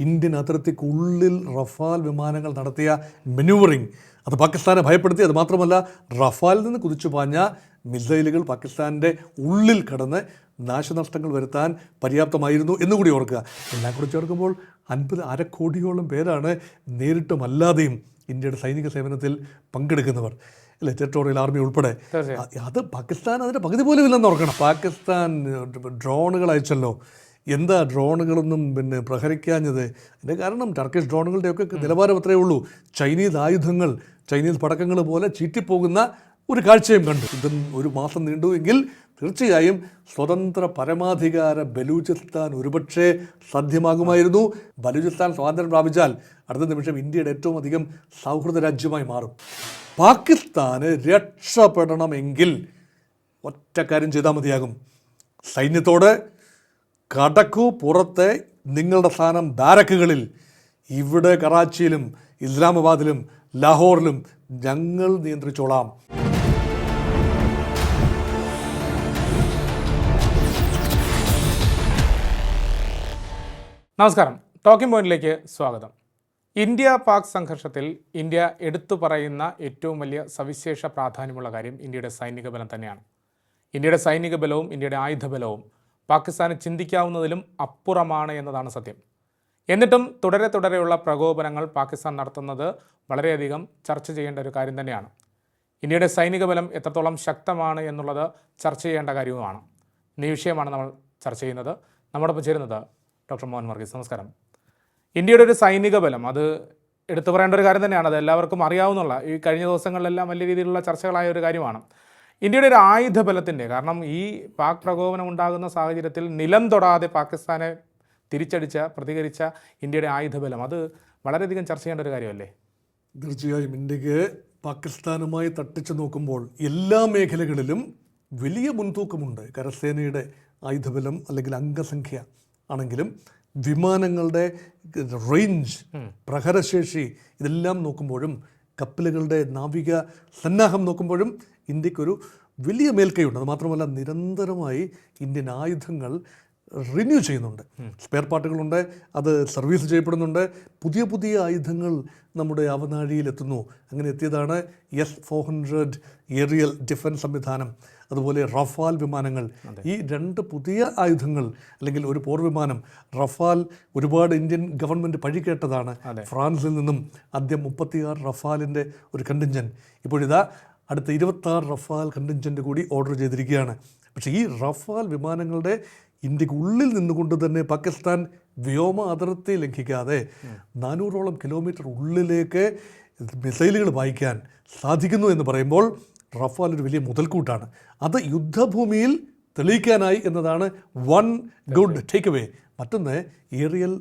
Indian അതിർത്തിക്കുള്ളിൽ Rafale വിമാനങ്ങൾ നടത്തിയ മെനൂവറിംഗ് അത് പാകിസ്ഥാനെ ഭയപ്പെടുത്തി. അത് മാത്രമല്ല റഫാലിൽ നിന്ന് കുതിച്ചു പാഞ്ഞ മിസൈലുകൾ പാകിസ്ഥാന്റെ ഉള്ളിൽ കടന്ന് നാശനഷ്ടങ്ങൾ വരുത്താൻ പര്യാപ്തമായിരുന്നു എന്നുകൂടി ഓർക്കുക. എല്ലാം കൂടി ചേർക്കുമ്പോൾ അൻപത് അരക്കോടിയോളം പേരാണ് നേരിട്ടും അല്ലാതെയും ഇന്ത്യയുടെ സൈനിക സേവനത്തിൽ പങ്കെടുക്കുന്നവർ. അല്ലെ? ടെറിട്ടോറിയൽ ആർമി ഉൾപ്പെടെ. അത് പാകിസ്ഥാൻ അതിന്റെ പകുതി പോലും ഇല്ലെന്ന് ഓർക്കണം. പാകിസ്ഥാൻ ഡ്രോണുകൾ അയച്ചല്ലോ. എന്താ ഡ്രോണുകളൊന്നും പിന്നെ പ്രഹരിക്കാഞ്ഞത്? അതിന്റെ കാരണം ടർക്കിഷ് ഡ്രോണുകളുടെയൊക്കെ നിലവാരം അത്രയേ ഉള്ളൂ. ചൈനീസ് ആയുധങ്ങൾ ചൈനീസ് പടക്കങ്ങൾ പോലെ ചീറ്റിപ്പോകുന്ന ഒരു കാഴ്ചയും കണ്ടു. യുദ്ധം ഒരു മാസം നീണ്ടു എങ്കിൽ തീർച്ചയായും സ്വതന്ത്ര പരമാധികാര ബലൂചിസ്ഥാൻ ഒരുപക്ഷെ സാധ്യമാകുമായിരുന്നു. ബലൂചിസ്ഥാൻ സ്വാതന്ത്ര്യം പ്രാപിച്ചാൽ അടുത്ത നിമിഷം ഇന്ത്യയുടെ ഏറ്റവും അധികം സൗഹൃദ രാജ്യമായി മാറും. പാകിസ്ഥാന് രക്ഷപ്പെടണമെങ്കിൽ ഒറ്റ കാര്യം ചെയ്താൽ മതിയാകും. സൈന്യത്തോട് കടക്കു പുറത്തെ നിങ്ങളുടെ സ്ഥാനം ബാരക്കുകളിൽ. ഇവിടെ കറാച്ചിയിലും ഇസ്ലാമാബാദിലും ലാഹോറിലും ഞങ്ങൾ നിയന്ത്രിച്ചോളാം. നമസ്കാരം. ടോക്കിംഗ് പോയിന്റിലേക്ക് സ്വാഗതം. ഇന്ത്യ പാക് സംഘർഷത്തിൽ ഇന്ത്യ എടുത്തു പറയുന്ന ഏറ്റവും വലിയ സവിശേഷ പ്രാധാന്യമുള്ള കാര്യം ഇന്ത്യയുടെ സൈനിക ബലം തന്നെയാണ്. ഇന്ത്യയുടെ സൈനിക ബലവും ഇന്ത്യയുടെ ആയുധബലവും പാകിസ്ഥാന് ചിന്തിക്കാവുന്നതിലും അപ്പുറമാണ് എന്നതാണ് സത്യം. എന്നിട്ടും തുടരെ തുടരെയുള്ള പ്രകോപനങ്ങൾ പാകിസ്ഥാൻ നടത്തുന്നത് വളരെയധികം ചർച്ച ചെയ്യേണ്ട ഒരു കാര്യം തന്നെയാണ്. ഇന്ത്യയുടെ സൈനിക ബലം എത്രത്തോളം ശക്തമാണ് എന്നുള്ളത് ചർച്ച ചെയ്യേണ്ട കാര്യവുമാണ്. ഈ വിഷയമാണ് നമ്മൾ ചർച്ച ചെയ്യുന്നത്. നമ്മോടൊപ്പം ചേരുന്നത് ഡോക്ടർ മോഹൻ വർഗീസ്. നമസ്കാരം. ഇന്ത്യയുടെ ഒരു സൈനിക ബലം അത് എടുത്തു പറയേണ്ട ഒരു കാര്യം തന്നെയാണ്. അത് എല്ലാവർക്കും അറിയാവുന്നുള്ള ഈ കഴിഞ്ഞ ദിവസങ്ങളിലെല്ലാം വലിയ രീതിയിലുള്ള ചർച്ചകളായ ഒരു കാര്യമാണ്. ഇന്ത്യയുടെ ഒരു ആയുധ ബലത്തിന്റെ കാരണം ഈ പാക് പ്രകോപനം ഉണ്ടാകുന്ന സാഹചര്യത്തിൽ നിലം തൊടാതെ പാകിസ്ഥാനെ തിരിച്ചടിച്ച പ്രതികരിച്ച ഇന്ത്യയുടെ ആയുധബലം. അത് വളരെയധികം ചർച്ച ചെയ്യേണ്ട ഒരു കാര്യമല്ലേ? തീർച്ചയായും. ഇന്ത്യയ്ക്ക് പാകിസ്ഥാനുമായി തട്ടിച്ചു നോക്കുമ്പോൾ എല്ലാ മേഖലകളിലും വലിയ മുൻതൂക്കമുണ്ട്. കരസേനയുടെ ആയുധബലം അല്ലെങ്കിൽ അംഗസംഖ്യ ആണെങ്കിലും വിമാനങ്ങളുടെ റേഞ്ച് പ്രഹരശേഷി ഇതെല്ലാം നോക്കുമ്പോഴും കപ്പലുകളുടെ നാവിക സന്നാഹം നോക്കുമ്പോഴും ഇന്ത്യക്കൊരു വലിയ മേൽക്കൈയുണ്ട്. അത് മാത്രമല്ല നിരന്തരമായി ഇന്ത്യൻ ആയുധങ്ങൾ റിന്യൂ ചെയ്യുന്നുണ്ട്. സ്പെയർ പാർട്ടുകളുണ്ട് അത് സർവീസ് ചെയ്യപ്പെടുന്നുണ്ട്. പുതിയ പുതിയ ആയുധങ്ങൾ നമ്മുടെ അവനാഴിയിലെത്തുന്നു. അങ്ങനെ എത്തിയതാണ് S four hundred aerial defence സംവിധാനം അതുപോലെ റഫാൽ വിമാനങ്ങൾ. ഈ രണ്ട് പുതിയ ആയുധങ്ങൾ അല്ലെങ്കിൽ ഒരു പോർ വിമാനം റഫാൽ ഒരുപാട് ഇന്ത്യൻ ഗവൺമെന്റ് പഴികേട്ടതാണ്. ഫ്രാൻസിൽ നിന്നും ആദ്യം മുപ്പത്തിയാറ് റഫാലിന്റെ ഒരു കണ്ടിഞ്ചൻ ഇപ്പോഴിതാ അടുത്ത ഇരുപത്താറ് റഫാൽ കണ്ടിഞ്ചന്റ് കൂടി ഓർഡർ ചെയ്തിരിക്കുകയാണ്. പക്ഷേ ഈ റഫാൽ വിമാനങ്ങളുടെ ഇന്ത്യയ്ക്ക് ഉള്ളിൽ നിന്നുകൊണ്ട് തന്നെ പാകിസ്ഥാൻ വ്യോമ അതിർത്തി ലംഘിക്കാതെ നാനൂറോളം കിലോമീറ്റർ ഉള്ളിലേക്ക് മിസൈലുകൾ വായിക്കാൻ സാധിക്കുന്നു എന്ന് പറയുമ്പോൾ റഫാൽ ഒരു വലിയ മുതൽക്കൂട്ടാണ്. അത് യുദ്ധഭൂമിയിൽ തെളിയിക്കാനായി എന്നതാണ് വൺ ഗുഡ് ടേക്ക് അവേ മറ്റൊന്ന് ഏറിയൽ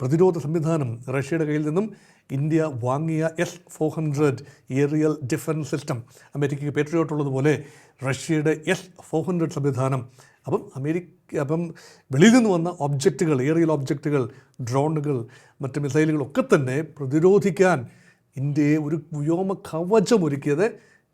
പ്രതിരോധ സംവിധാനം റഷ്യയുടെ കയ്യിൽ നിന്നും ഇന്ത്യ വാങ്ങിയ S four hundred aerial defence system അമേരിക്കയ്ക്ക് പേട്രിയോട്ട് ഉള്ളതുപോലെ റഷ്യയുടെ എസ് ഫോർ ഹൺഡ്രഡ് സംവിധാനം. അപ്പം അമേരിക്ക അപ്പം വെളിയിൽ നിന്ന് വന്ന ഒബ്ജക്റ്റുകൾ ഏറിയൽ ഒബ്ജക്റ്റുകൾ ഡ്രോണുകൾ മറ്റ് മിസൈലുകളൊക്കെ തന്നെ പ്രതിരോധിക്കാൻ ഇന്ത്യയെ ഒരു വ്യോമ കവചം ഒരുക്കിയത്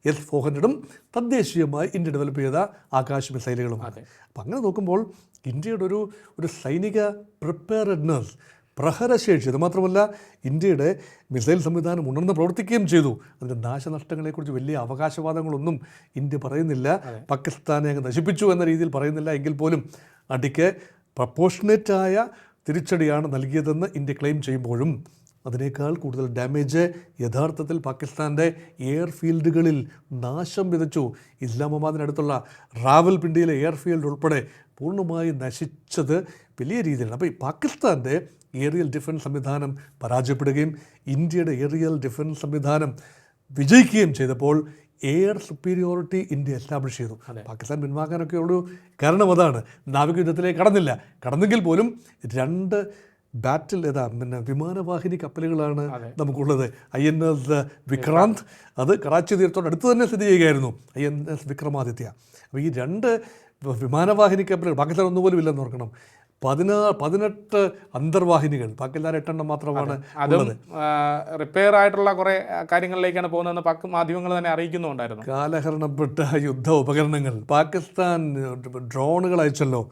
എസ് ഫോർ ഹൺഡ്രഡും തദ്ദേശീയമായി ഇന്ത്യ ഡെവലപ്പ് ചെയ്ത ആകാശ മിസൈലുകളുമാണ് അപ്പം അങ്ങനെ നോക്കുമ്പോൾ ഇന്ത്യയുടെ ഒരു ഒരു സൈനിക പ്രിപ്പയർഡ്നെസ് പ്രഹരശേഷി. അത് മാത്രമല്ല ഇന്ത്യയുടെ മിസൈൽ സംവിധാനം ഉണർന്ന് പ്രവർത്തിക്കുകയും ചെയ്തു. അതിന്റെ നാശനഷ്ടങ്ങളെക്കുറിച്ച് വലിയ അവകാശവാദങ്ങളൊന്നും ഇന്ത്യ പറയുന്നില്ല. പാകിസ്ഥാനെ അങ്ങ് നശിപ്പിച്ചു എന്ന രീതിയിൽ പറയുന്നില്ല. എങ്കിൽ പോലും അടിക്ക് പ്രപ്പോഷനേറ്റായ തിരിച്ചടിയാണ് നൽകിയതെന്ന് ഇന്ത്യ ക്ലെയിം ചെയ്യുമ്പോഴും അതിനേക്കാൾ കൂടുതൽ ഡാമേജ് യഥാർത്ഥത്തിൽ പാകിസ്ഥാന്റെ എയർഫീൽഡുകളിൽ നാശം വിതച്ചു. ഇസ്ലാമാബാദിനടുത്തുള്ള റാവൽപിണ്ടിയിലെ എയർഫീൽഡ് ഉൾപ്പെടെ പൂർണമായി നശിച്ചത് വലിയ രീതിയിലാണ്. അപ്പോൾ ഈ പാകിസ്ഥാന്റെ ഏറിയൽ ഡിഫൻസ് സംവിധാനം പരാജയപ്പെടുകയും ഇന്ത്യയുടെ ഏറിയൽ ഡിഫൻസ് സംവിധാനം വിജയിക്കുകയും ചെയ്തപ്പോൾ എയർ സുപ്പീരിയോറിറ്റി ഇന്ത്യ എസ്റ്റാബ്ലിഷ് ചെയ്തു. പാകിസ്ഥാൻ പിൻവാങ്ങാനൊക്കെ ഒരു കാരണം അതാണ്. നാവിക യുദ്ധത്തിലേക്ക് കടന്നില്ല. കടന്നെങ്കിൽ പോലും രണ്ട് ബാറ്റിൽ ഏതാ പിന്നെ വിമാനവാഹിനി കപ്പലുകളാണ് നമുക്കുള്ളത്. I N S Vikrant. അത് കറാച്ചി തീരത്തോട് അടുത്ത് തന്നെ സ്ഥിതി ചെയ്യുകയായിരുന്നു. I N S Vikramaditya. അപ്പോൾ ഈ രണ്ട് വിമാനവാഹിനി കപ്പലുകൾ പാകിസ്ഥാൻ ഒന്നുപോലും ഇല്ലെന്ന് ഓർക്കണം. പതിനാ പതിനെട്ട് അന്തർവാഹിനികൾ പാകിസ്ഥാൻ എട്ടെണ്ണം മാത്രമാണ് അതും. റിപ്പയർ ആയിട്ടുള്ള കുറേ കാര്യങ്ങളിലേക്കാണ് പോകുന്നതെന്ന് പാക് മാധ്യമങ്ങൾ തന്നെ അറിയിക്കുന്നുണ്ടായിരുന്നു കാലഹരണപ്പെട്ട യുദ്ധ ഉപകരണങ്ങൾ. പാകിസ്ഥാൻ ഡ്രോണുകൾ അയച്ചല്ലോ.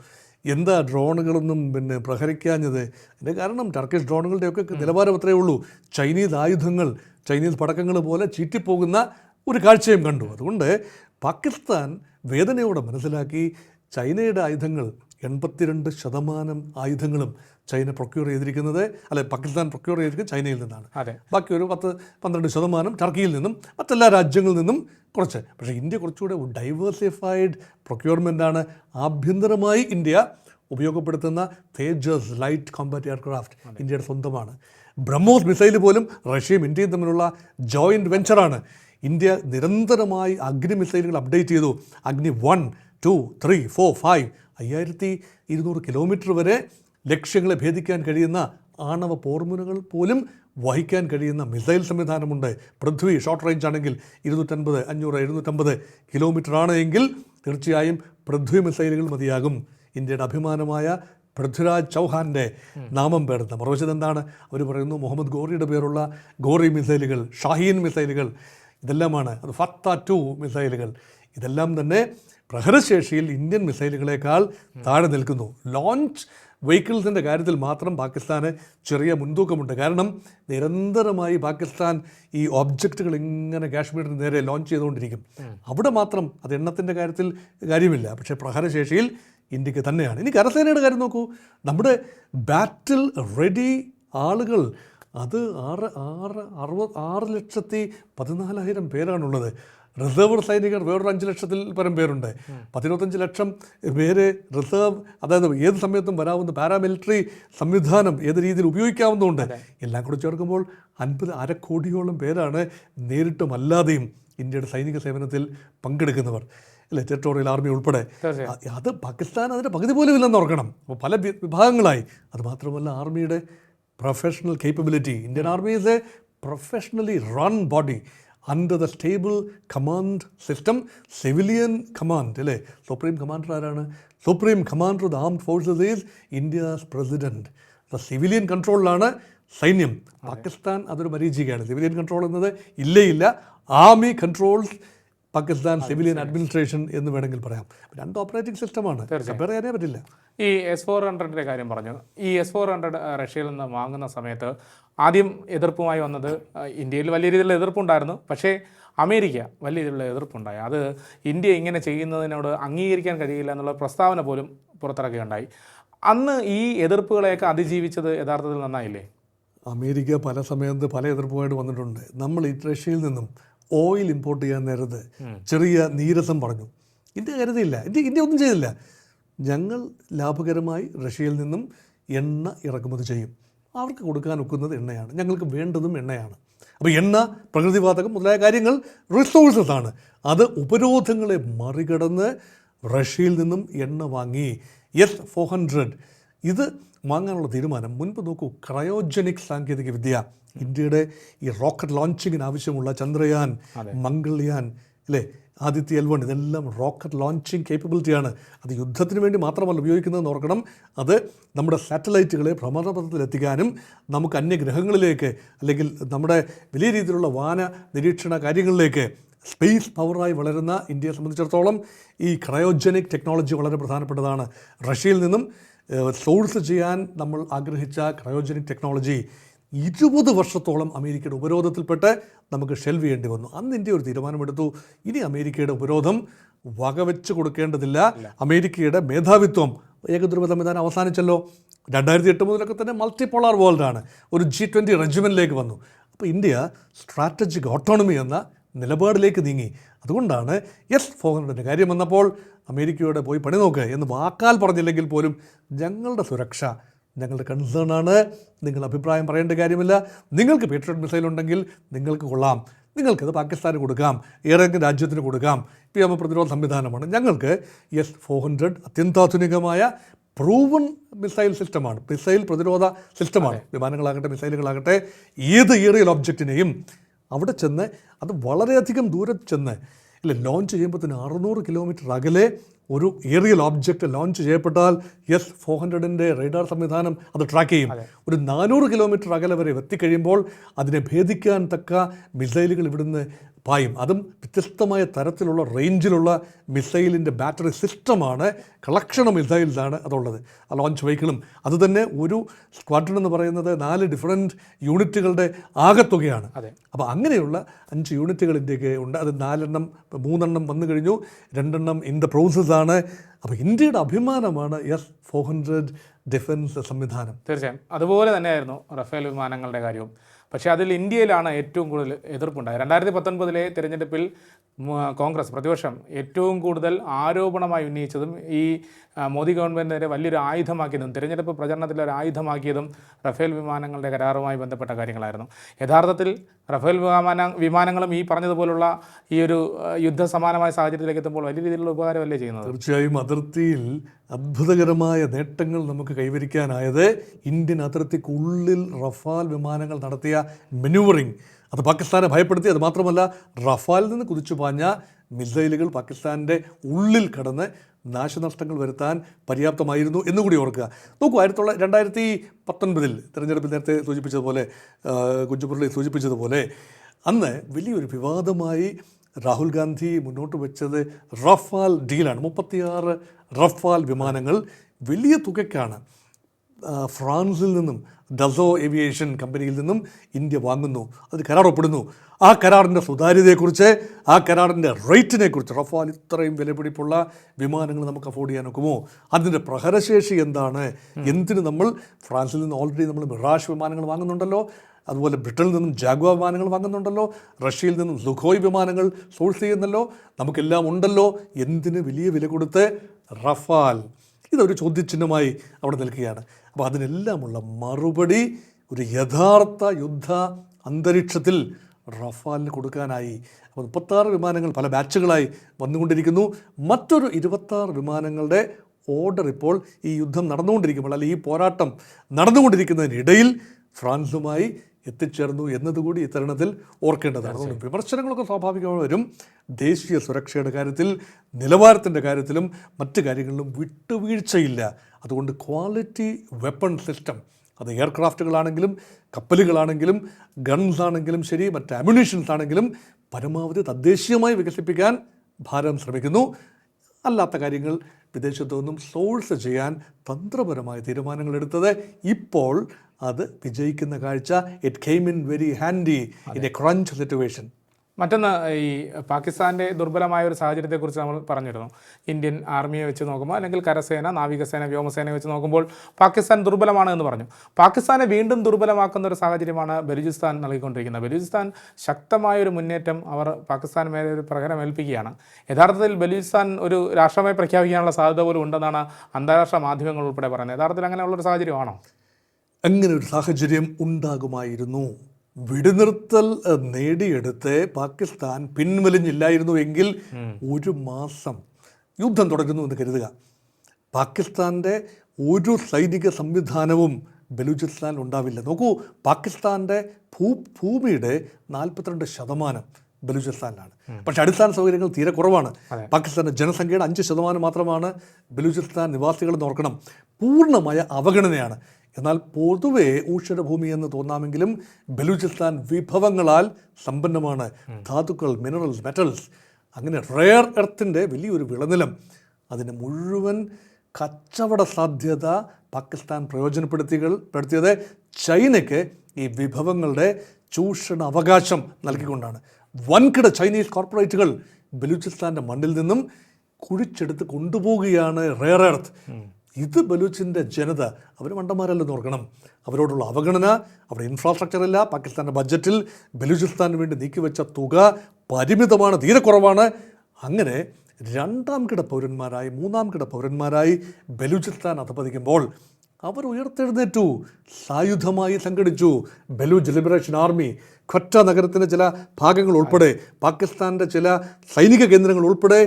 എന്താ ഡ്രോണുകളൊന്നും പിന്നെ പ്രഹരിക്കാഞ്ഞത്? അതിന്റെ കാരണം ടർക്കിഷ് ഡ്രോണുകളുടെയൊക്കെ നിലവാരം അത്രയേ ഉള്ളൂ. ചൈനീസ് ആയുധങ്ങൾ ചൈനീസ് പടക്കങ്ങൾ പോലെ ചീറ്റിപ്പോകുന്ന ഒരു കാഴ്ചയും കണ്ടു. അതുകൊണ്ട് പാകിസ്ഥാൻ വേദനയോടെ മനസ്സിലാക്കി ചൈനയുടെ ആയുധങ്ങൾ എൺപത്തിരണ്ട് ശതമാനം ആയുധങ്ങളും ചൈന പ്രൊക്യൂർ ചെയ്തിരിക്കുന്നത് അല്ലെ പാകിസ്ഥാൻ പ്രൊക്യൂർ ചെയ്തിരിക്കുന്നത് ചൈനയിൽ നിന്നാണ്. അതെ. ബാക്കി ഒരു പത്ത് പന്ത്രണ്ട് ശതമാനം ടർക്കിയിൽ നിന്നും മറ്റെല്ലാ രാജ്യങ്ങളിൽ നിന്നും കുറച്ച്. പക്ഷേ ഇന്ത്യ കുറച്ചുകൂടെ ഡൈവേഴ്സിഫൈഡ് പ്രൊക്യൂർമെന്റ് ആണ്. ആഭ്യന്തരമായി ഇന്ത്യ ഉപയോഗപ്പെടുത്തുന്ന തേജസ് ലൈറ്റ് കോമ്പാറ്റ് എയർക്രാഫ്റ്റ് ഇന്ത്യയുടെ സ്വന്തമാണ്. ബ്രഹ്മോസ് മിസൈൽ പോലും റഷ്യയും ഇന്ത്യയും തമ്മിലുള്ള ജോയിന്റ് വെഞ്ചറാണ് ഇന്ത്യ നിരന്തരമായി അഗ്നി മിസൈലുകൾ അപ്ഡേറ്റ് ചെയ്തു. Agni one two three four five അയ്യായിരത്തി ഇരുന്നൂറ് കിലോമീറ്റർ വരെ ലക്ഷ്യങ്ങളെ ഭേദിക്കാൻ കഴിയുന്ന ആണവ പോർമുനകൾ പോലും വഹിക്കാൻ കഴിയുന്ന മിസൈൽ സംവിധാനമുണ്ട്. പൃഥ്വി ഷോർട്ട് റേഞ്ച് ആണെങ്കിൽ ഇരുന്നൂറ്റൻപത് അഞ്ഞൂറ് എഴുന്നൂറ്റമ്പത് കിലോമീറ്റർ ആണ് എങ്കിൽ തീർച്ചയായും പൃഥ്വി മിസൈലുകൾ മതിയാകും. ഇന്ത്യയുടെ അഭിമാനമായ പൃഥ്വിരാജ് ചൗഹാന്റെ നാമം പേർന്ന മറുവശത്ത് എന്താണ്? അവർ പറയുന്നു മുഹമ്മദ് ഗോറിയുടെ പേരുള്ള ഗോറി മിസൈലുകൾ ഷാഹീൻ മിസൈലുകൾ ഇതെല്ലാമാണ്. അത് ഫത്ത ടു മിസൈലുകൾ. ഇതെല്ലാം തന്നെ പ്രഹരശേഷിയിൽ ഇന്ത്യൻ മിസൈലുകളേക്കാൾ താഴെ നിൽക്കുന്നു. ലോഞ്ച് വെഹിക്കിൾസിന്റെ കാര്യത്തിൽ മാത്രം പാകിസ്ഥാന് ചെറിയ മുൻതൂക്കമുണ്ട്. കാരണം നിരന്തരമായി പാകിസ്ഥാൻ ഈ ഒബ്ജക്റ്റുകൾ ഇങ്ങനെ കാശ്മീരിന് നേരെ ലോഞ്ച് ചെയ്തുകൊണ്ടിരിക്കും. അവിടെ മാത്രം അത് എണ്ണത്തിന്റെ കാര്യത്തിൽ കാര്യമില്ല. പക്ഷേ പ്രഹരശേഷിയിൽ ഇന്ത്യയ്ക്ക് തന്നെയാണ്. ഇനി കരസേനയുടെ കാര്യം നോക്കൂ. നമ്മുടെ ബാറ്റിൽ റെഡി ആളുകൾ അത് ആറ് ആറ് അറുപത് ആറ് ലക്ഷത്തി പതിനാലായിരം പേരാണുള്ളത്. റിസർവ് സൈനികർ വേറൊരു അഞ്ച് ലക്ഷത്തിൽ പരം പേരുണ്ട്. പത്തിരുപത്തഞ്ച് ലക്ഷം പേര് റിസർവ് അതായത് ഏത് സമയത്തും വരാവുന്ന പാരാമിലിറ്ററി സംവിധാനം ഏത് രീതിയിൽ ഉപയോഗിക്കാവുന്നതുകൊണ്ട് എല്ലാം കൂടെ ചേർക്കുമ്പോൾ അൻപത് അരക്കോടിയോളം പേരാണ് നേരിട്ടും അല്ലാതെയും ഇന്ത്യയുടെ സൈനിക സേവനത്തിൽ പങ്കെടുക്കുന്നവർ. അല്ലെ? ടെറിട്ടോറിയൽ ആർമി ഉൾപ്പെടെ. അത് പാകിസ്ഥാൻ അതിന്റെ പകുതി പോലും ഇല്ലെന്ന് ഓർക്കണം. അപ്പോൾ പല വിഭാഗങ്ങളായി. അത് മാത്രമല്ല ആർമിയുടെ professional capability Indian army is a professionally run body under the stable command system civilian command അല്ലേ? സുപ്രീം കമാൻഡർ ആരാണ്? Supreme commander of the armed forces is India's president the civilian കൺട്രോളിലാണ് സൈന്യം. പാകിസ്ഥാൻ അതൊരു മരീചികയാണ് സിവിലിയൻ കൺട്രോൾ എന്നത് ഇല്ലേ ഇല്ല army controls Pakistan civilian administration എന്ന് വേണമെങ്കിൽ പറയാം. രണ്ട് ഓപ്പറേറ്റിംഗ് സിസ്റ്റമാണ് കമ്പയർ ചെയ്യാനേ പറ്റില്ല ഈ എസ് ഫോർ ഹൺഡ്രഡിന്റെ കാര്യം പറഞ്ഞു. ഈ എസ് ഫോർ ഹൺഡ്രഡ് റഷ്യയിൽ നിന്ന് വാങ്ങുന്ന സമയത്ത് ആദ്യം എതിർപ്പുമായി വന്നത് ഇന്ത്യയിൽ വലിയ രീതിയിലുള്ള എതിർപ്പുണ്ടായിരുന്നു. പക്ഷേ അമേരിക്ക വലിയ രീതിയിലുള്ള എതിർപ്പുണ്ടായി. അത് ഇന്ത്യ ഇങ്ങനെ ചെയ്യുന്നതിനോട് അംഗീകരിക്കാൻ കഴിയില്ല എന്നുള്ള പ്രസ്താവന പോലും പുറത്തിറക്കുകയുണ്ടായി അന്ന് ഈ എതിർപ്പുകളെയൊക്കെ അതിജീവിച്ചത് യഥാർത്ഥത്തിൽ നന്നായില്ലേ? അമേരിക്ക പല സമയത്ത് പല എതിർപ്പുമായിട്ട് വന്നിട്ടുണ്ട്. നമ്മൾ ഈ റഷ്യയിൽ നിന്നും ഓയിൽ ഇമ്പോർട്ട് ചെയ്യാൻ നേരത്ത് ചെറിയ നീരസം പറഞ്ഞു. ഇന്ത്യ കരുതിയില്ല. ഇന്ത്യ ഇന്ത്യ ഒന്നും ചെയ്തില്ല. ഞങ്ങൾ ലാഭകരമായി റഷ്യയിൽ നിന്നും എണ്ണ ഇറക്കുമതി ചെയ്യും. അവർക്ക് കൊടുക്കാൻ ഒക്കുന്നത് എണ്ണയാണ്. ഞങ്ങൾക്ക് വേണ്ടതും എണ്ണയാണ്. അപ്പോൾ എണ്ണ പ്രകൃതിവാതകം മുതലായ കാര്യങ്ങൾ റിസോഴ്സസ് ആണ്. അത് ഉപരോധങ്ങളെ മറികടന്ന് റഷ്യയിൽ നിന്നും എണ്ണ വാങ്ങി. എസ് ഫോർ ഹൺഡ്രഡ് ഇത് വാങ്ങാനുള്ള തീരുമാനം. മുൻപ് നോക്കൂ ക്രയോജനിക് സാങ്കേതിക വിദ്യ. ഇന്ത്യയുടെ ഈ റോക്കറ്റ് ലോഞ്ചിങ്ങിന് ആവശ്യമുള്ള ചന്ദ്രയാൻ മംഗൾയാൻ അല്ലേ? ആദിത്യ എൽ വൺ ഇതെല്ലാം റോക്കറ്റ് ലോഞ്ചിങ് കേപ്പബിലിറ്റിയാണ് അത് യുദ്ധത്തിന് വേണ്ടി മാത്രമല്ല ഉപയോഗിക്കുന്നതെന്ന് ഓർക്കണം. അത് നമ്മുടെ സാറ്റലൈറ്റുകളെ ഭ്രമണപഥത്തിൽ എത്തിക്കാനും നമുക്ക് അന്യഗ്രഹങ്ങളിലേക്ക് അല്ലെങ്കിൽ നമ്മുടെ വലിയ രീതിയിലുള്ള വാന നിരീക്ഷണ കാര്യങ്ങളിലേക്ക് സ്പേസ് പവറായി വളരുന്ന ഇന്ത്യയെ സംബന്ധിച്ചിടത്തോളം ഈ ക്രയോജനിക് ടെക്നോളജി വളരെ പ്രധാനപ്പെട്ടതാണ്. റഷ്യയിൽ നിന്നും സോഴ്സ് ചെയ്യാൻ നമ്മൾ ആഗ്രഹിച്ച ക്രയോജനിക് ടെക്നോളജി ഇരുപത് വർഷത്തോളം അമേരിക്കയുടെ ഉപരോധത്തിൽപ്പെട്ട് നമുക്ക് ഷെൽവ് ചെയ്യേണ്ടി വന്നു. അന്ന് ഇന്ത്യ ഒരു തീരുമാനമെടുത്തു. ഇനി അമേരിക്കയുടെ ഉപരോധം വകവെച്ച് കൊടുക്കേണ്ടതില്ല. അമേരിക്കയുടെ മേധാവിത്വം ഏകദ്രുപ സംവിധാനം അവസാനിച്ചല്ലോ. രണ്ടായിരത്തി എട്ട് മുതലൊക്കെ തന്നെ മൾട്ടിപോളാർ വേൾഡാണ് ഒരു ജി ട്വന്റി റെജിമെന്റിലേക്ക് വന്നു. അപ്പോൾ ഇന്ത്യ സ്ട്രാറ്റജിക് ഓട്ടോണമി എന്ന നിലപാടിലേക്ക് നീങ്ങി. അതുകൊണ്ടാണ് എസ് ഫോർ ഹൺഡ്രഡിന്റെ കാര്യം വന്നപ്പോൾ അമേരിക്കയോടെ പോയി പണി നോക്കുക എന്ന് വാക്കാൽ പറഞ്ഞില്ലെങ്കിൽ പോലും ഞങ്ങളുടെ സുരക്ഷ ഞങ്ങളുടെ കൺസേൺ ആണ് നിങ്ങൾ അഭിപ്രായം പറയേണ്ട കാര്യമില്ല. നിങ്ങൾക്ക് പേട്രിയോട്ട് മിസൈൽ ഉണ്ടെങ്കിൽ നിങ്ങൾക്ക് കൊള്ളാം. നിങ്ങൾക്കത് പാകിസ്ഥാന് കൊടുക്കാം. ഏതെങ്കിലും രാജ്യത്തിന് കൊടുക്കാം. വ്യോമ പ്രതിരോധ സംവിധാനമാണ്. ഞങ്ങൾക്ക് എസ് ഫോർ ഹൺഡ്രഡ് അത്യന്താധുനികമായ പ്രൂവൺ മിസൈൽ സിസ്റ്റമാണ് മിസൈൽ പ്രതിരോധ സിസ്റ്റമാണ് വിമാനങ്ങളാകട്ടെ മിസൈലുകളാകട്ടെ ഏത് ഏറിയൽ ഒബ്ജക്റ്റിനെയും അവിടെ ചെന്ന് അത് വളരെയധികം ദൂരം ചെന്ന് ഇല്ല ലോഞ്ച് ചെയ്യുമ്പോൾ തന്നെ അറുന്നൂറ് കിലോമീറ്റർ അകലെ ഒരു ഏറിയൽ ഒബ്ജക്റ്റ് ലോഞ്ച് ചെയ്യപ്പെട്ടാൽ എസ് ഫോർ ഹൺഡ്രഡിന്റെ റേഡാർ സംവിധാനം അത് ട്രാക്ക് ചെയ്യും. ഒരു നാനൂറ് കിലോമീറ്റർ അകലെ വരെ എത്തിക്കഴിയുമ്പോൾ അതിനെ ഭേദിക്കാൻ തക്ക മിസൈലുകൾ ഇവിടുന്ന് പായും. അതും വ്യത്യസ്തമായ തരത്തിലുള്ള റേഞ്ചിലുള്ള മിസൈലിന്റെ ബാറ്ററി സിസ്റ്റമാണ് കളക്ഷൻ ഓഫ് മിസൈൽസാണ് അതുള്ളത്. ആ ലോഞ്ച് വെഹിക്കിളും അതുതന്നെ ഒരു സ്ക്വാഡ്രൺ എന്ന് പറയുന്നത് നാല് ഡിഫറെന്റ് യൂണിറ്റുകളുടെ ആകത്തുകയാണ്. അതെ. അപ്പോൾ അങ്ങനെയുള്ള അഞ്ച് യൂണിറ്റുകൾ ഇന്ത്യയ്ക്ക് ഉണ്ട്. അത് നാലെണ്ണം മൂന്നെണ്ണം വന്നു കഴിഞ്ഞു. രണ്ടെണ്ണം ഇൻ ദ പ്രോസസ്സാണ് അപ്പോൾ ഇന്ത്യയുടെ അഭിമാനമാണ് എസ് ഫോർ ഹൺഡ്രഡ് ഡിഫൻസ് സംവിധാനം. തീർച്ചയായും. അതുപോലെ തന്നെയായിരുന്നു റഫേൽ വിമാനങ്ങളുടെ കാര്യവും. പക്ഷേ അതിൽ ഇന്ത്യയിലാണ് ഏറ്റവും കൂടുതൽ എതിർപ്പുണ്ടായത്. രണ്ടായിരത്തി പത്തൊൻപതിലെ തിരഞ്ഞെടുപ്പിൽ കോൺഗ്രസ് പ്രതിപക്ഷം ഏറ്റവും കൂടുതൽ ആരോപണമായി ഉന്നയിച്ചതും ഈ മോദി ഗവൺമെന്റിനെ വലിയൊരു ആയുധമാക്കിയതും തിരഞ്ഞെടുപ്പ് പ്രചരണത്തിലൊരു ആയുധമാക്കിയതും റഫേൽ വിമാനങ്ങളുടെ കരാറുമായി ബന്ധപ്പെട്ട കാര്യങ്ങളായിരുന്നു. യഥാർത്ഥത്തിൽ റഫേൽ വിമാന വിമാനങ്ങളും ഈ പറഞ്ഞതുപോലുള്ള ഈ ഒരു യുദ്ധ യുദ്ധസമാനമായ സാഹചര്യത്തിലേക്ക് എത്തുമ്പോൾ വലിയ രീതിയിലുള്ള ഉപകാരമല്ലേ ചെയ്യുന്നത്? തീർച്ചയായും അതിർത്തിയിൽ അത്ഭുതകരമായ നേട്ടങ്ങൾ നമുക്ക് കൈവരിക്കാനായത് ഇന്ത്യൻ അതിർത്തിക്കുള്ളിൽ റഫാൽ വിമാനങ്ങൾ നടത്തിയ മെനൂവറിംഗ് അത് പാകിസ്ഥാനെ ഭയപ്പെടുത്തി അത് മാത്രമല്ല റഫാലിൽ നിന്ന് കുതിച്ചു പാഞ്ഞ മിസൈലുകൾ പാകിസ്ഥാന്റെ ഉള്ളിൽ കടന്ന് നാശനഷ്ടങ്ങൾ വരുത്താൻ പര്യാപ്തമായിരുന്നു എന്നുകൂടി ഓർക്കുക. നോക്കൂ ആയിരത്തി തൊള്ളായിരത്തി രണ്ടായിരത്തി പത്തൊൻപതിൽ തിരഞ്ഞെടുപ്പിൽ നേരത്തെ സൂചിപ്പിച്ചതുപോലെ കുഞ്ചുപുരളി സൂചിപ്പിച്ചതുപോലെ അന്ന് വലിയൊരു വിവാദമായി രാഹുൽ ഗാന്ധി മുന്നോട്ട് വെച്ചത് റഫാൽ ഡീലാണ്. മുപ്പത്തിയാറ് റഫാൽ വിമാനങ്ങൾ വലിയ തുകയ്ക്കാണ്. ഫ്രാൻസിൽ നിന്നും ഡസോ ഏവിയേഷൻ കമ്പനിയിൽ നിന്നും ഇന്ത്യ വാങ്ങുന്നു. അത് കരാർ ഒപ്പിടുന്നു ആ കരാറിന്റെ സുതാര്യതയെക്കുറിച്ച് ആ കരാറിന്റെ റേറ്റിനെ കുറിച്ച് റഫാൽ ഇത്രയും വിലപിടിപ്പുള്ള വിമാനങ്ങൾ നമുക്ക് അഫോർഡ് ചെയ്യാൻ ഒക്കുമോ അതിന്റെ പ്രഹരശേഷി എന്താണ്? എന്തിന് നമ്മൾ ഫ്രാൻസിൽ നിന്ന് ഓൾറെഡി നമ്മൾ മിറാഷ് വിമാനങ്ങൾ വാങ്ങുന്നുണ്ടല്ലോ? അതുപോലെ ബ്രിട്ടനിൽ നിന്നും ജാഗ്വ വിമാനങ്ങൾ വാങ്ങുന്നുണ്ടല്ലോ? റഷ്യയിൽ നിന്നും സുഖോയ് വിമാനങ്ങൾ സോഴ്സ് ചെയ്യുന്നല്ലോ? നമുക്കെല്ലാം ഉണ്ടല്ലോ. എന്തിന് വലിയ വില കൊടുത്ത് റഫാൽ? ഇതൊരു ചോദ്യചിഹ്നമായി അവിടെ നിൽക്കുകയാണ്. അപ്പോൾ അതിനെല്ലാമുള്ള മറുപടി ഒരു യഥാർത്ഥ യുദ്ധ അന്തരീക്ഷത്തിൽ റഫാലിന് കൊടുക്കാനായി. അപ്പോൾ മുപ്പത്താറ് വിമാനങ്ങൾ പല ബാച്ചുകളായി വന്നുകൊണ്ടിരിക്കുന്നു. മറ്റൊരു ഇരുപത്താറ് വിമാനങ്ങളുടെ ഓർഡർ ഇപ്പോൾ ഈ യുദ്ധം നടന്നുകൊണ്ടിരിക്കുമ്പോൾ അല്ലെങ്കിൽ ഈ പോരാട്ടം നടന്നുകൊണ്ടിരിക്കുന്നതിനിടയിൽ ഫ്രാൻസുമായി എത്തിച്ചേർന്നു എന്നതുകൂടി ഇത്തരണത്തിൽ ഓർക്കേണ്ടതാണ്. വിമർശനങ്ങളൊക്കെ സ്വാഭാവികമായി വരും. ദേശീയ സുരക്ഷയുടെ കാര്യത്തിൽ നിലവാരത്തിന്റെ കാര്യത്തിലും മറ്റു കാര്യങ്ങളിലും വിട്ടുവീഴ്ചയില്ല. അതുകൊണ്ട് ക്വാളിറ്റി വെപ്പൺ സിസ്റ്റം അത് എയർക്രാഫ്റ്റുകളാണെങ്കിലും കപ്പലുകളാണെങ്കിലും ഗൺസ് ആണെങ്കിലും ശരി മറ്റ് അമ്യൂണീഷൻസ് ആണെങ്കിലും പരമാവധി തദ്ദേശീയമായി വികസിപ്പിക്കാൻ ഭാരതം ശ്രമിക്കുന്നു. അല്ലാത്ത കാര്യങ്ങൾ വിദേശത്തു നിന്നും സോഴ്സ് ചെയ്യാൻ തന്ത്രപരമായ തീരുമാനങ്ങൾ എടുത്തത് ഇപ്പോൾ അത് വിജയിക്കുന്ന കാഴ്ച it came in very handy in a crunch situation മറ്റൊന്ന് ഈ പാകിസ്ഥാന്റെ ദുർബലമായ ഒരു സാഹചര്യത്തെക്കുറിച്ച് നമ്മൾ പറഞ്ഞിരുന്നു. ഇന്ത്യൻ ആർമിയെ വെച്ച് നോക്കുമ്പോൾ അല്ലെങ്കിൽ കരസേന നാവികസേന വ്യോമസേന വെച്ച് നോക്കുമ്പോൾ പാകിസ്ഥാൻ ദുർബലമാണ് എന്ന് പറഞ്ഞു. പാകിസ്ഥാനെ വീണ്ടും ദുർബലമാക്കുന്ന ഒരു സാഹചര്യമാണ് ബലൂചിസ്ഥാൻ നൽകിക്കൊണ്ടിരിക്കുന്നത്. ബലൂചിസ്ഥാൻ ശക്തമായ ഒരു മുന്നേറ്റം അവർ പാകിസ്ഥാൻ മേലെ ഒരു പ്രകരം ഏൽപ്പിക്കുകയാണ്. യഥാർത്ഥത്തിൽ ബലൂചിസ്ഥാൻ ഒരു രാഷ്ട്രമായി പ്രഖ്യാപിക്കാനുള്ള സാധ്യത പോലും ഉണ്ടെന്നാണ് അന്താരാഷ്ട്ര മാധ്യമങ്ങൾ ഉൾപ്പെടെ പറയുന്നത്. യഥാർത്ഥത്തിൽ അങ്ങനെയുള്ളൊരു സാഹചര്യമാണോ? അങ്ങനെ ഒരു സാഹചര്യം ഉണ്ടാകുമായിരുന്നു. വെടിനിർത്തൽ നേടിയെടുത്ത് പാകിസ്ഥാൻ പിൻവലിഞ്ഞില്ലായിരുന്നു എങ്കിൽ ഒരു മാസം യുദ്ധം തുടരുന്നു എന്ന് കരുതുക. പാകിസ്ഥാന്റെ ഒരു സൈനിക സംവിധാനവും ബലൂചിസ്ഥാൻ ഉണ്ടാവില്ല. നോക്കൂ പാകിസ്ഥാന്റെ ഭൂ ഭൂമിയുടെ നാൽപ്പത്തിരണ്ട് ശതമാനം ബലൂചിസ്ഥാനിലാണ്. പക്ഷേ അടിസ്ഥാന സൗകര്യങ്ങൾ തീരെ കുറവാണ്. പാകിസ്ഥാന്റെ ജനസംഖ്യയുടെ അഞ്ച് ശതമാനം മാത്രമാണ് ബലൂചിസ്ഥാൻ നിവാസികളെന്ന് ഓർക്കണം. പൂർണമായ അവഗണനയാണ്. എന്നാൽ പൊതുവെ ഊഷരഭൂമി എന്ന് തോന്നാമെങ്കിലും ബലൂചിസ്ഥാൻ വിഭവങ്ങളാൽ സമ്പന്നമാണ്. ധാതുക്കൾ മിനറൽസ് മെറ്റൽസ് അങ്ങനെ റെയർ എർത്തിന്റെ വലിയൊരു വിളനിലം. അതിന് മുഴുവൻ കച്ചവട സാധ്യത പാകിസ്ഥാൻ പ്രയോജനപ്പെടുത്തികൾ പെടുത്തിയത് ചൈനയ്ക്ക് ഈ വിഭവങ്ങളുടെ ചൂഷണ അവകാശം നൽകിക്കൊണ്ടാണ്. വൻകിട ചൈനീസ് കോർപ്പറേറ്റുകൾ ബലൂചിസ്ഥാന്റെ മണ്ണിൽ നിന്നും കുഴിച്ചെടുത്ത് കൊണ്ടുപോവുകയാണ് റെയർ എർത്ത് ഇത് ബലൂച്ചിന്റെ ജനത അവർ മണ്ടന്മാരല്ലെന്ന് ഓർക്കണം. അവരോടുള്ള അവഗണന അവിടെ ഇൻഫ്രാസ്ട്രക്ചർ ഇല്ല പാകിസ്ഥാന്റെ ബഡ്ജറ്റിൽ ബലൂചിസ്ഥാന് വേണ്ടി നീക്കിവെച്ച തുക പരിമിതമാണ് തീരെ കുറവാണ്. അങ്ങനെ രണ്ടാം കിട പൗരന്മാരായി മൂന്നാം കിട പൗരന്മാരായി ബലൂചിസ്ഥാൻ അധപതിക്കുമ്പോൾ അവർ ഉയർത്തെഴുന്നേറ്റു. സായുധമായി സംഘടിച്ചു. ബലൂജ് ലിബറേഷൻ ആർമി ഖൊറ്റ നഗരത്തിന്റെ ചില ഭാഗങ്ങൾ ഉൾപ്പെടെ പാകിസ്ഥാന്റെ ചില സൈനിക കേന്ദ്രങ്ങൾ ഉൾപ്പെടെ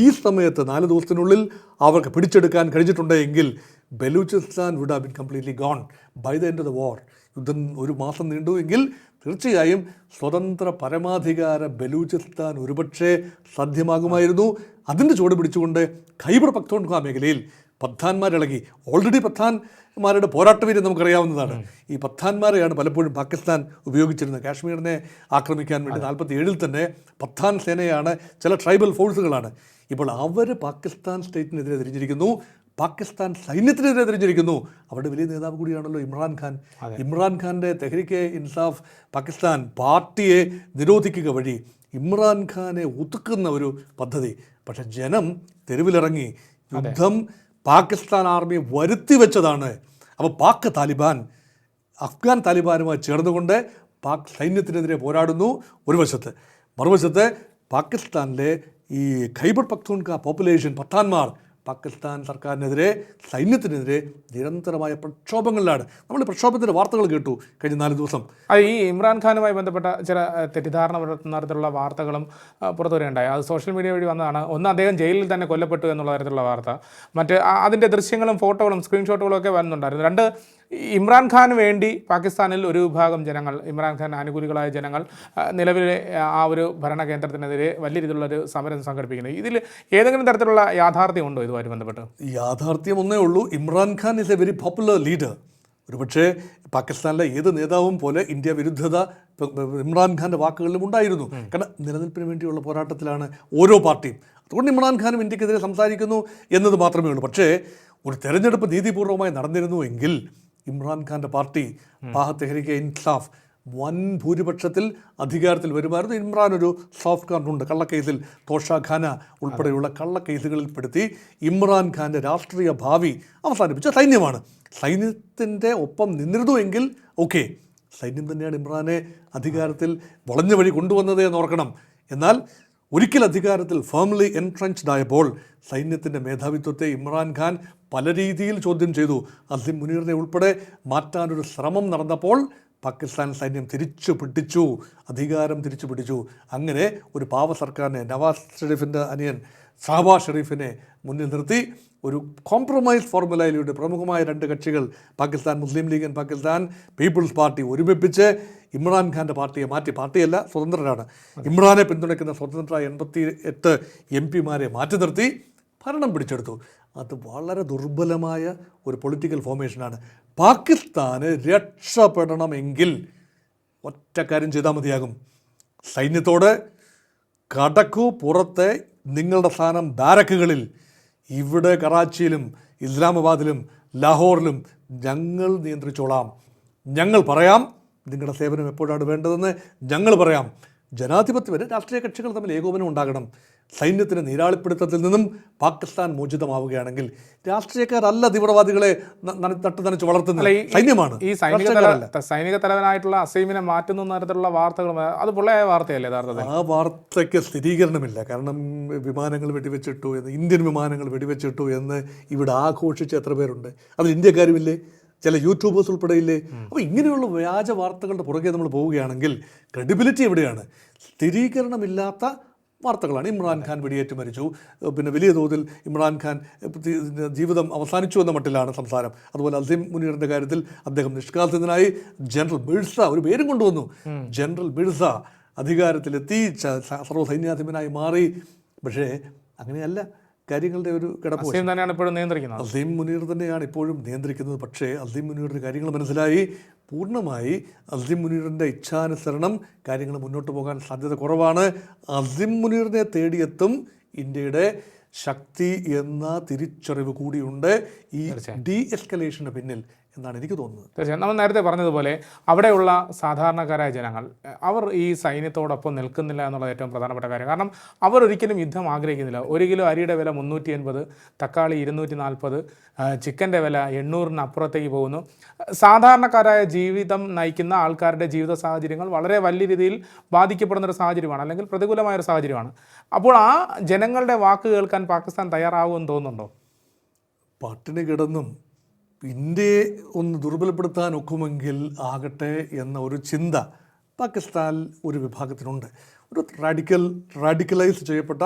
ഈ സമയത്ത് നാല് ദിവസത്തിനുള്ളിൽ അവർക്ക് പിടിച്ചെടുക്കാൻ കഴിഞ്ഞിട്ടുണ്ട് എങ്കിൽ Balochistan would have been completely gone by the end of the war യുദ്ധം ഒരു മാസം നീണ്ടു എങ്കിൽ തീർച്ചയായും സ്വതന്ത്ര പരമാധികാര ബലൂചിസ്ഥാൻ ഒരുപക്ഷേ സാധ്യമാകുമായിരുന്നു. അതിന്റെ ചുവട് പിടിച്ചുകൊണ്ട് ഖൈബർ പക്തോൺഖ മേഖലയിൽ പത്താൻമാരിളകി ഓൾറെഡി പത്താൻമാരുടെ പോരാട്ടവീര്യം നമുക്കറിയാവുന്നതാണ്. ഈ പത്താൻമാരെയാണ് പലപ്പോഴും പാകിസ്ഥാൻ ഉപയോഗിച്ചിരുന്നത്. കാശ്മീരിനെ ആക്രമിക്കാൻ വേണ്ടി നാൽപ്പത്തി ഏഴിൽ തന്നെ പത്താൻ സേനയാണ് ചില ട്രൈബൽ ഫോഴ്സുകളാണ് ഇപ്പോൾ അവർ പാകിസ്ഥാൻ സ്റ്റേറ്റിനെതിരെ തിരിഞ്ഞിരിക്കുന്നു പാകിസ്ഥാൻ സൈന്യത്തിനെതിരെ തിരിഞ്ഞിരിക്കുന്നു. അവരുടെ വലിയ നേതാവ് കൂടിയാണല്ലോ ഇമ്രാൻഖാൻ ഇമ്രാൻഖാന്റെ തെഹ്രിക്കെ ഇൻസാഫ് പാകിസ്ഥാൻ പാർട്ടിയെ നിരോധിക്കുക വഴി ഇമ്രാൻഖാനെ ഒതുക്കുന്ന ഒരു പദ്ധതി. പക്ഷെ ജനം തെരുവിലിറങ്ങി യുദ്ധം പാകിസ്ഥാൻ ആർമി വരുത്തി വെച്ചതാണ്. അപ്പോൾ പാക് താലിബാൻ അഫ്ഗാൻ താലിബാനുമായി ചേർന്നുകൊണ്ട് പാക് സൈന്യത്തിനെതിരെ പോരാടുന്നു ഒരു വശത്ത്. മറുവശത്ത് പാകിസ്ഥാനിലെ ഈ ഖൈബർ പക്തൂൺക പോപ്പുലേഷൻ പത്താൻമാർ പാകിസ്ഥാൻ സർക്കാരിനെതിരെ സൈന്യത്തിനെതിരെ നിരന്തരമായ പ്രക്ഷോഭങ്ങളിലാണ്. നമ്മൾ പ്രക്ഷോഭത്തിന്റെ വാർത്തകൾ കേട്ടു കഴിഞ്ഞ നാല് ദിവസം. ഈ ഇമ്രാൻഖാനുമായി ബന്ധപ്പെട്ട ചില തെറ്റിദ്ധാരണ പുലർത്തുന്ന തരത്തിലുള്ള വാർത്തകളും പുറത്തു വരികയുണ്ടായി അത് സോഷ്യൽ മീഡിയ വഴി വന്നതാണ്. ഒന്ന് അദ്ദേഹം ജയിലിൽ തന്നെ കൊല്ലപ്പെട്ടു എന്നുള്ള തരത്തിലുള്ള വാർത്ത. മറ്റ് അതിന്റെ ദൃശ്യങ്ങളും ഫോട്ടോകളും സ്ക്രീൻഷോട്ടുകളും ഒക്കെ വരുന്നുണ്ടായിരുന്നു. രണ്ട് ഇമ്രാൻഖാന് വേണ്ടി പാകിസ്ഥാനിൽ ഒരു വിഭാഗം ജനങ്ങൾ ഇമ്രാൻഖാൻ അനുകൂലികളായ ജനങ്ങൾ നിലവിലെ ആ ഒരു ഭരണകേന്ദ്രത്തിനെതിരെ വലിയ രീതിയിലുള്ള ഒരു സമരം സംഘടിപ്പിക്കുന്നത് ഇതിൽ ഏതെങ്കിലും തരത്തിലുള്ള യാഥാർത്ഥ്യം ഉണ്ടോ ഇതുമായി ബന്ധപ്പെട്ട്? യാഥാർത്ഥ്യം ഒന്നേ ഉള്ളൂ Imran Khan is a very popular leader ഒരുപക്ഷേ പാകിസ്ഥാനിലെ ഏത് നേതാവും പോലെ ഇന്ത്യ വിരുദ്ധത ഇമ്രാൻഖാന്റെ വാക്കുകളിലും ഉണ്ടായിരുന്നു. കാരണം നിലനിൽപ്പിന് വേണ്ടിയുള്ള പോരാട്ടത്തിലാണ് ഓരോ പാർട്ടിയും. അതുകൊണ്ട് ഇമ്രാൻഖാനും ഇന്ത്യക്കെതിരെ സംസാരിക്കുന്നു എന്നത് മാത്രമേ ഉള്ളൂ. പക്ഷേ ഒരു തെരഞ്ഞെടുപ്പ് നീതിപൂർവമായി നടന്നിരുന്നു എങ്കിൽ ഇമ്രാൻഖാന്റെ പാർട്ടി പാഹ തെഹ്രിക്കെ ഇൻസാഫ് വൻ ഭൂരിപക്ഷത്തിൽ അധികാരത്തിൽ വരുമായിരുന്നു. ഇമ്രാൻ ഒരു സോഫ്റ്റ് കാർഡുണ്ട് കള്ളക്കേസിൽ തോഷ ഖാന ഉൾപ്പെടെയുള്ള കള്ളക്കേസുകളിൽ പെടുത്തി ഇമ്രാൻഖാന്റെ രാഷ്ട്രീയ ഭാവി അവസാനിപ്പിച്ച സൈന്യമാണ്. സൈന്യത്തിന്റെ ഒപ്പം നിന്നിരുന്നു എങ്കിൽ ഓക്കെ സൈന്യം തന്നെയാണ് ഇമ്രാനെ അധികാരത്തിൽ വളഞ്ഞ വഴി കൊണ്ടുവന്നത് എന്ന് ഓർക്കണം. എന്നാൽ ഒരിക്കൽ അധികാരത്തിൽ ഫേംലി എൻട്രൻസ്ഡ് ആയപ്പോൾ സൈന്യത്തിന്റെ മേധാവിത്വത്തെ ഇമ്രാൻഖാൻ പല രീതിയിൽ ചോദ്യം ചെയ്തു. അസിം മുനീറിനെ ഉൾപ്പെടെ മാറ്റാനൊരു ശ്രമം നടന്നപ്പോൾ പാകിസ്ഥാൻ സൈന്യം തിരിച്ചു പിടിച്ചു. അധികാരം തിരിച്ചു പിടിച്ചു. അങ്ങനെ ഒരു പാവ സർക്കാരിനെ നവാസ് ഷെരീഫിന്റെ അനിയൻ ഷഹബാസ് ഷെരീഫിനെ മുന്നിൽ നിർത്തി. ഒരു കോംപ്രമൈസ് ഫോർമുലയിലൂടെ പ്രമുഖമായ രണ്ട് കക്ഷികൾ Pakistan Muslim League and Pakistan Peoples Party ഒരുമിപ്പിച്ച് ഇമ്രാൻഖാന്റെ പാർട്ടിയെ മാറ്റി. പാർട്ടിയല്ല സ്വതന്ത്രരാണ് ഇമ്രാനെ പിന്തുണയ്ക്കുന്ന സ്വതന്ത്ര എൺപത്തി എട്ട് എം പിമാരെ മാറ്റി നിർത്തി ഭരണം പിടിച്ചെടുത്തു. അത് വളരെ ദുർബലമായ ഒരു പൊളിറ്റിക്കൽ ഫോർമേഷനാണ് പാകിസ്ഥാന് രക്ഷപ്പെടണമെങ്കിൽ ഒറ്റ കാര്യം ചെയ്താൽ മതിയാകും. സൈന്യത്തോട് കടക്കു പുറത്തെ നിങ്ങളുടെ സ്ഥാനം ബാരക്കുകളിൽ. ഇവിടെ കറാച്ചിയിലും ഇസ്ലാമാബാദിലും ലാഹോറിലും ഞങ്ങൾ നിയന്ത്രിച്ചോളാം. ഞങ്ങൾ പറയാം നിങ്ങളുടെ സേവനം എപ്പോഴാണ് വേണ്ടതെന്ന് ഞങ്ങൾ പറയാം. ജനാധിപത്യം വരെ രാഷ്ട്രീയ കക്ഷികൾ തമ്മിൽ ഏകോപനം ഉണ്ടാകണം. സൈന്യത്തിന് നീരാളിപ്പിടുത്തത്തിൽ നിന്നും പാകിസ്ഥാൻ മോചിതമാവുകയാണെങ്കിൽ രാഷ്ട്രീയക്കാരല്ല തീവ്രവാദികളെ നട്ടു നനച്ച് വളർത്തുന്നത്. സൈന്യമാണ്. ഈ സൈനിക സൈനിക തലവനായിട്ടുള്ള അസീമിനെ മാറ്റുന്ന തരത്തിലുള്ള വാർത്തകളും അത് പൊള്ളയായ വാർത്തയല്ലേ യഥാർത്ഥത്തിൽ? ആ വാർത്തയ്ക്ക് സ്ഥിരീകരണമില്ല. കാരണം വിമാനങ്ങൾ വെടിവെച്ചിട്ടു എന്ന് ഇന്ത്യൻ വിമാനങ്ങൾ വെടിവെച്ചിട്ടു എന്ന് ഇവിടെ ആഘോഷിച്ച എത്ര പേരുണ്ട്? അത് ഇന്ത്യക്കാരുമില്ലേ? ചില യൂട്യൂബേഴ്സ് ഉൾപ്പെടെയില്ലേ? അപ്പോൾ ഇങ്ങനെയുള്ള വ്യാജ വാർത്തകളുടെ പുറകെ നമ്മൾ പോവുകയാണെങ്കിൽ ക്രെഡിബിലിറ്റി എവിടെയാണ്? സ്ഥിരീകരണമില്ലാത്ത വാർത്തകളാണ്. ഇമ്രാൻഖാൻ വെടിയേറ്റ് മരിച്ചു. പിന്നെ വലിയ തോതിൽ ഇമ്രാൻഖാൻ ജീവിതം അവസാനിച്ചു എന്ന മട്ടിലാണ് സംസാരം. അതുപോലെ അസീം മുനീറിന്റെ കാര്യത്തിൽ അദ്ദേഹം നിഷ്കാസിതനായി ജനറൽ മിഴ്സ ഒരു പേരും കൊണ്ടുവന്നു. ജനറൽ മിഴ്സ അധികാരത്തിലെത്തി സർവസൈന്യാധിപനായി മാറി. പക്ഷേ അങ്ങനെയല്ല. കാര്യങ്ങളുടെ ഒരു കിടപ്പ് തന്നെയാണ് ഇപ്പോഴും നിയന്ത്രിക്കുന്നത്. അസീം മുനീർ തന്നെയാണ് ഇപ്പോഴും നിയന്ത്രിക്കുന്നത്. പക്ഷേ അസീം മുനീറിന്റെ കാര്യങ്ങൾ മനസ്സിലായി. പൂർണമായി അസിം മുനീറിന്റെ ഇച്ഛാനുസരണം കാര്യങ്ങൾ മുന്നോട്ട് പോകാൻ സാധ്യത കുറവാണ്. അസിം മുനീറിനെ തേടിയെത്തും ഇന്ത്യയുടെ ശക്തി എന്ന തിരിച്ചറിവ് കൂടിയുണ്ട്. ഈ ഡി എസ്കലേഷന് പിന്നിൽ എന്നാണ് എനിക്ക് തോന്നുന്നത്. തീർച്ചയായും. നമ്മൾ നേരത്തെ പറഞ്ഞതുപോലെ അവിടെയുള്ള സാധാരണക്കാരായ ജനങ്ങൾ അവർ ഈ സൈന്യത്തോടൊപ്പം നിൽക്കുന്നില്ല എന്നുള്ളത് ഏറ്റവും പ്രധാനപ്പെട്ട കാര്യം. കാരണം അവർ ഒരിക്കലും യുദ്ധം ആഗ്രഹിക്കുന്നില്ല. ഒരു കിലോ അരിയുടെ വില മുന്നൂറ്റി എൺപത് തക്കാളി ഇരുന്നൂറ്റി നാൽപ്പത് ചിക്കന്റെ വില എണ്ണൂറിന് അപ്പുറത്തേക്ക് പോകുന്നു. സാധാരണക്കാരായ ജീവിതം നയിക്കുന്ന ആൾക്കാരുടെ ജീവിത സാഹചര്യങ്ങൾ വളരെ വലിയ രീതിയിൽ ബാധിക്കപ്പെടുന്ന ഒരു സാഹചര്യമാണ് അല്ലെങ്കിൽ പ്രതികൂലമായ ഒരു സാഹചര്യമാണ്. അപ്പോൾ ആ ജനങ്ങളുടെ വാക്ക് കേൾക്കാൻ പാകിസ്ഥാൻ തയ്യാറാവുമെന്ന് തോന്നുന്നുണ്ടോ? പട്ടിണി കിടന്നും ഇന്ത്യയെ ഒന്ന് ദുർബലപ്പെടുത്താൻ ഒക്കുമെങ്കിൽ ആകട്ടെ എന്ന ഒരു ചിന്ത പാകിസ്ഥാൻ ഒരു വിഭാഗത്തിനുണ്ട്. ഒരു റാഡിക്കൽ റാഡിക്കലൈസ് ചെയ്യപ്പെട്ട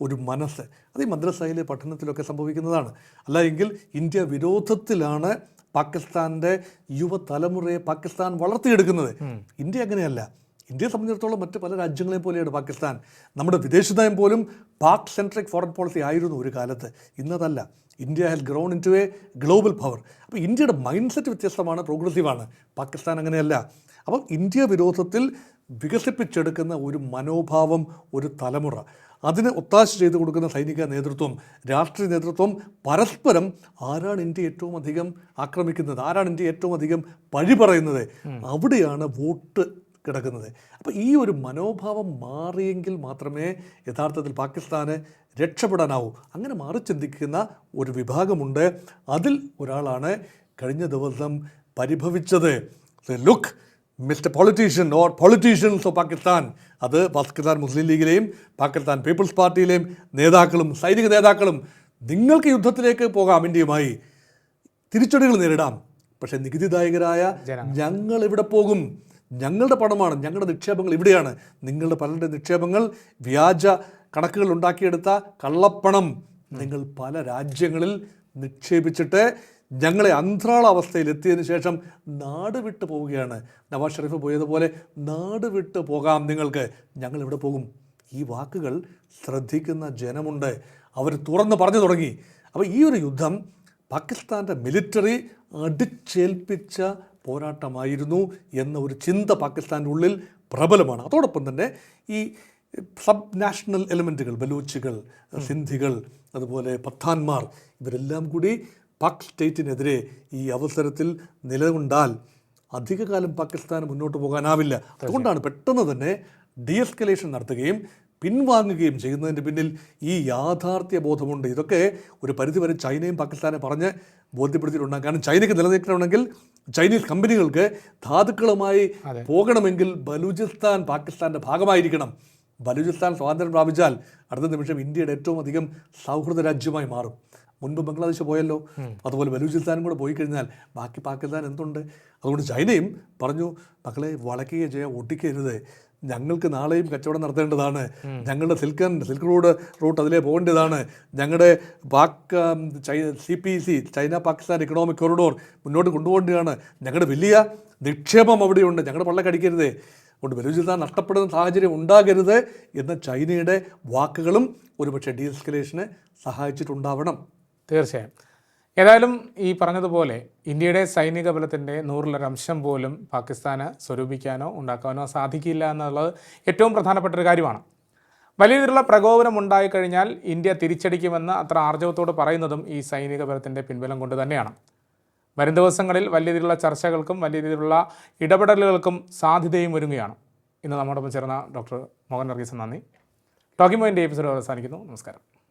ഒരു മനസ്സ്. അത് ഈ മദ്രസയിലെ പഠനത്തിലൊക്കെ സംഭവിക്കുന്നതാണ്. അല്ല എങ്കിൽ ഇന്ത്യ വിരോധത്തിലാണ് പാകിസ്ഥാന്റെ യുവതലമുറയെ പാകിസ്ഥാൻ വളർത്തിയെടുക്കുന്നത്. ഇന്ത്യ അങ്ങനെയല്ല. ഇന്ത്യയെ സംബന്ധിച്ചിടത്തോളം മറ്റ് പല രാജ്യങ്ങളെ പോലെയാണ് പാകിസ്ഥാൻ. നമ്മുടെ വിദേശ നയം പോലും പാക് സെൻട്രിക് ഫോറിൻ പോളിസി ആയിരുന്നു ഒരു കാലത്ത്. ഇന്നതല്ല. India has grown into a global power അപ്പോൾ ഇന്ത്യയുടെ മൈൻഡ് സെറ്റ് വ്യത്യസ്തമാണ് പ്രോഗ്രസീവാണ് പാകിസ്ഥാൻ അങ്ങനെയല്ല. അപ്പം ഇന്ത്യ വിരോധത്തിൽ വികസിപ്പിച്ചെടുക്കുന്ന ഒരു മനോഭാവം ഒരു തലമുറ. അതിന് ഒത്താശ ചെയ്തു കൊടുക്കുന്ന സൈനിക നേതൃത്വം രാഷ്ട്രീയ നേതൃത്വം പരസ്പരം ആരാണ് ഇന്ത്യ ഏറ്റവും അധികം ആക്രമിക്കുന്നത് ആരാണ് ഇന്ത്യ ഏറ്റവും അധികം പഴി പറയുന്നത്? അവിടെയാണ് വോട്ട് കിടക്കുന്നത്. അപ്പോൾ ഈ ഒരു മനോഭാവം മാറിയെങ്കിൽ മാത്രമേ യഥാർത്ഥത്തിൽ പാകിസ്ഥാന് രക്ഷപ്പെടാനാവൂ. അങ്ങനെ മാറി ചിന്തിക്കുന്ന ഒരു വിഭാഗമുണ്ട്. അതിൽ ഒരാളാണ് കഴിഞ്ഞ ദിവസം പരിഭവിച്ചത്. Look mister politician or politicians of Pakistan അത് പാകിസ്ഥാൻ മുസ്ലിം ലീഗിലെയും പാകിസ്ഥാൻ പീപ്പിൾസ് പാർട്ടിയിലെയും നേതാക്കളും സൈനിക നേതാക്കളും നിങ്ങൾക്ക് യുദ്ധത്തിലേക്ക് പോകാം ഇന്ത്യയുമായി. തിരിച്ചടികൾ നേരിടാം. പക്ഷേ നികുതിദായകരായ ഞങ്ങൾ ഇവിടെ പോകും? ഞങ്ങളുടെ പണമാണ് ഞങ്ങളുടെ നിക്ഷേപങ്ങൾ ഇവിടെയാണ്. നിങ്ങളുടെ പലരുടെ നിക്ഷേപങ്ങൾ വ്യാജ കണക്കുകൾ ഉണ്ടാക്കിയെടുത്ത കള്ളപ്പണം നിങ്ങൾ പല രാജ്യങ്ങളിൽ നിക്ഷേപിച്ചിട്ട് ഞങ്ങളെ അന്ത്രാള അവസ്ഥയിൽ എത്തിയതിനു ശേഷം നാട് വിട്ടു പോവുകയാണ്. നവാസ് ഷെരീഫ് പോയതുപോലെ നാട് വിട്ടു പോകാം നിങ്ങൾക്ക്. ഞങ്ങൾ ഇവിടെ പോകും. ഈ വാക്കുകൾ ശ്രദ്ധിക്കുന്ന ജനമുണ്ട്. അവർ തുറന്ന് പറഞ്ഞു തുടങ്ങി. അപ്പോൾ ഈ ഒരു യുദ്ധം പാകിസ്ഥാന്റെ മിലിറ്ററി അടിച്ചേൽപ്പിച്ച പോരാട്ടമായിരുന്നു എന്ന ഒരു ചിന്ത പാകിസ്ഥാന്റെ ഉള്ളിൽ പ്രബലമാണ്. അതോടൊപ്പം തന്നെ ഈ സബ് നാഷണൽ എലിമെന്റുകൾ ബലൂച്ചുകൾ സിന്ധികൾ അതുപോലെ പത്താൻമാർ ഇവരെല്ലാം കൂടി പാക് സ്റ്റേറ്റിനെതിരെ ഈ അവസരത്തിൽ നിലകൊണ്ടാൽ അധികകാലം പാകിസ്ഥാന് മുന്നോട്ട് പോകാനാവില്ല. അതുകൊണ്ടാണ് പെട്ടെന്ന് തന്നെ ഡി എസ്കലേഷൻ നടത്തുകയും പിൻവാങ്ങുകയും ചെയ്യുന്നതിന്റെ പിന്നിൽ ഈ യാഥാർത്ഥ്യ ബോധമുണ്ട്. ഇതൊക്കെ ഒരു പരിധിവരെ ചൈനയും പാകിസ്ഥാനെ പറഞ്ഞ് ബോധ്യപ്പെടുത്തിയിട്ടുണ്ടാകും. കാരണം ചൈനയ്ക്ക് നിലനിൽക്കണമെങ്കിൽ ചൈനീസ് കമ്പനികൾക്ക് ധാതുക്കളുമായി പോകണമെങ്കിൽ ബലൂചിസ്ഥാൻ പാകിസ്ഥാന്റെ ഭാഗമായിരിക്കണം. ബലൂചിസ്ഥാൻ സ്വാതന്ത്ര്യം പ്രാപിച്ചാൽ അടുത്ത നിമിഷം ഇന്ത്യയുടെ ഏറ്റവും അധികം സൗഹൃദ രാജ്യമായി മാറും. മുൻപ് ബംഗ്ലാദേശ് പോയല്ലോ. അതുപോലെ ബലൂചിസ്ഥാനും കൂടെ പോയി കഴിഞ്ഞാൽ ബാക്കി പാകിസ്ഥാൻ എന്തുണ്ട്? അതുകൊണ്ട് ചൈനയും പറഞ്ഞു മക്കളെ വളയ്ക്കുകയോ ചെയ്യുക ഒട്ടിക്കരുത്. ഞങ്ങൾക്ക് നാളെയും കച്ചവടം നടത്തേണ്ടതാണ്. ഞങ്ങളുടെ സിൽക്കൻ സിൽക്ക് റോഡ് റൂട്ട് അതിലേ പോകേണ്ടതാണ്. ഞങ്ങളുടെ Pak ചൈ C P C China Pakistan economic corridor മുന്നോട്ട് കൊണ്ടുപോകേണ്ടതാണ്. ഞങ്ങളുടെ വലിയ നിക്ഷേപം അവിടെയുണ്ട്. ഞങ്ങളുടെ പള്ളക്കടിക്കരുതേ അതുകൊണ്ട് ബലൂചിസ്ഥാൻ നഷ്ടപ്പെടുന്ന സാഹചര്യം ഉണ്ടാകരുത് എന്ന ചൈനയുടെ വാക്കുകളും ഒരുപക്ഷെ ഡിസ്കലേഷനെ സഹായിച്ചിട്ടുണ്ടാവണം. തീർച്ചയായും. ഏതായാലും ഈ പറഞ്ഞതുപോലെ ഇന്ത്യയുടെ സൈനിക ബലത്തിന്റെ നൂറിലൊരംശം പോലും പാകിസ്ഥാന് സ്വരൂപിക്കാനോ ഉണ്ടാക്കാനോ സാധിക്കില്ല എന്നുള്ളത് ഏറ്റവും പ്രധാനപ്പെട്ട ഒരു കാര്യമാണ്. വലിയ രീതിയിലുള്ള പ്രകോപനം ഉണ്ടായിക്കഴിഞ്ഞാൽ ഇന്ത്യ തിരിച്ചടിക്കുമെന്ന് അത്ര ആർജവത്തോട് പറയുന്നതും ഈ സൈനിക ബലത്തിന്റെ പിൻബലം കൊണ്ട് തന്നെയാണ്. വരും ദിവസങ്ങളിൽ വലിയ രീതിയിലുള്ള ചർച്ചകൾക്കും വലിയ രീതിയിലുള്ള ഇടപെടലുകൾക്കും സാധ്യതയും ഒരുങ്ങുകയാണ്. ഇന്ന് നമ്മോടൊപ്പം ചേർന്ന ഡോക്ടർ മോഹൻ വർഗീസ് നന്ദി. ടോക്കിംഗ് പോയിന്റ് എപ്പിസോഡ് അവസാനിക്കുന്നു. നമസ്കാരം.